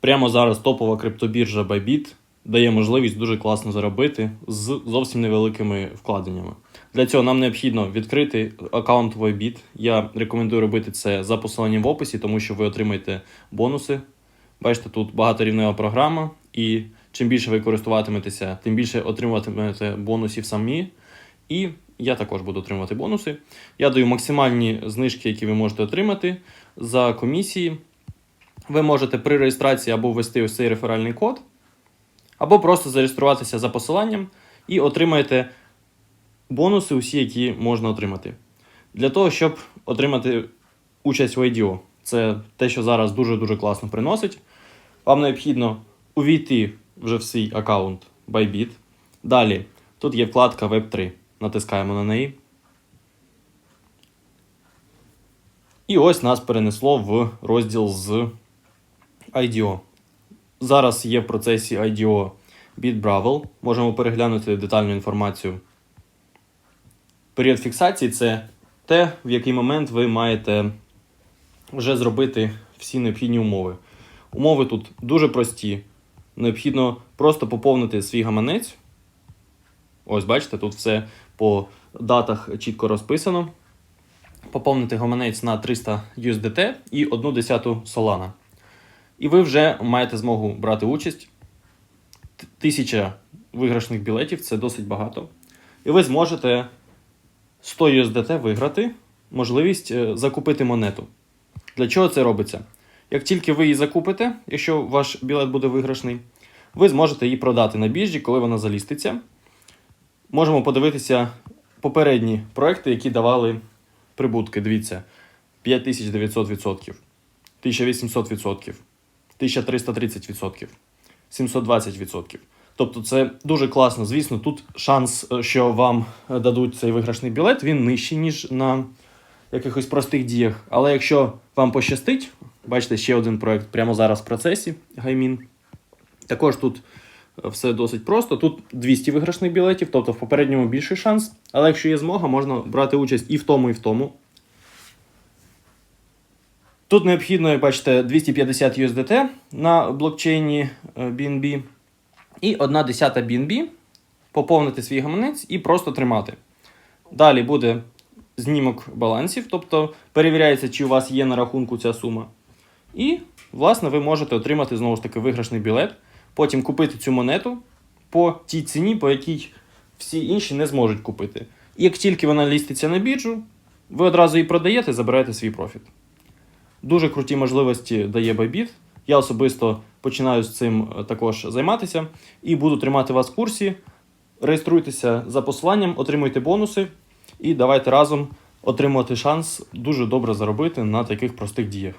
Прямо зараз топова криптобіржа Bybit дає можливість дуже класно заробити з зовсім невеликими вкладеннями. Для цього нам необхідно відкрити аккаунт Bybit. Я рекомендую робити це за посиланням в описі, тому що ви отримаєте бонуси. Бачите, тут багаторівнева програма, і чим більше ви користуватиметеся, тим більше отримуватимете бонусів самі. І я також буду отримувати бонуси. Я даю максимальні знижки, які ви можете отримати за комісії. Ви можете при реєстрації або ввести ось цей реферальний код, або просто зареєструватися за посиланням і отримаєте бонуси, усі, які можна отримати. Для того, щоб отримати участь в IDO, це те, що зараз дуже-дуже класно приносить. Вам необхідно увійти вже в свій аккаунт Bybit. Далі тут є вкладка Web3. Натискаємо на неї. І ось нас перенесло в розділ з IDO. Зараз є в процесі IDO BitBravel. Можемо переглянути детальну інформацію. Період фіксації це те, в який момент ви маєте вже зробити всі необхідні умови. Умови тут дуже прості. Необхідно просто поповнити свій гаманець. Ось, бачите, тут все по датах чітко розписано. Поповнити гаманець на 300 USDT і 1 десяту Solana. І ви вже маєте змогу брати участь. Тисяча виграшних білетів це досить багато. І ви зможете 100 USDT виграти можливість е, закупити монету. Для чого це робиться? Як тільки ви її закупите, якщо ваш білет буде виграшний, ви зможете її продати на біржі, коли вона заліститься. Можемо подивитися попередні проекти, які давали прибутки. Дивіться, 5900%, 1800%, 1330%, 720%. Тобто це дуже класно. Звісно, тут шанс, е, що вам е, дадуть цей виграшний білет, він нижчий, ніж на якихось простих діях. Але якщо вам пощастить, бачите, ще один проект прямо зараз в процесі Гаймін. Також тут е, все досить просто. Тут 200 виграшних білетів, тобто в попередньому більший шанс. Але якщо є змога, можна брати участь і в тому, і в тому. Тут необхідно, як бачите, 250 USDT на блокчейні е, BNB і 1 десята BNB, поповнити свій гаманець і просто тримати. Далі буде знімок балансів, тобто перевіряється, чи у вас є на рахунку ця сума. І, власне, ви можете отримати знову ж таки виграшний білет, потім купити цю монету по тій ціні, по якій всі інші не зможуть купити. І як тільки вона ліститься на біржу, ви одразу її продаєте, забираєте свій профіт. Дуже круті можливості дає Bybit. Я особисто починаю з цим е, також займатися і буду тримати вас в курсі. Реєструйтеся за посиланням, отримуйте бонуси і давайте разом отримувати шанс дуже добре заробити на таких простих діях.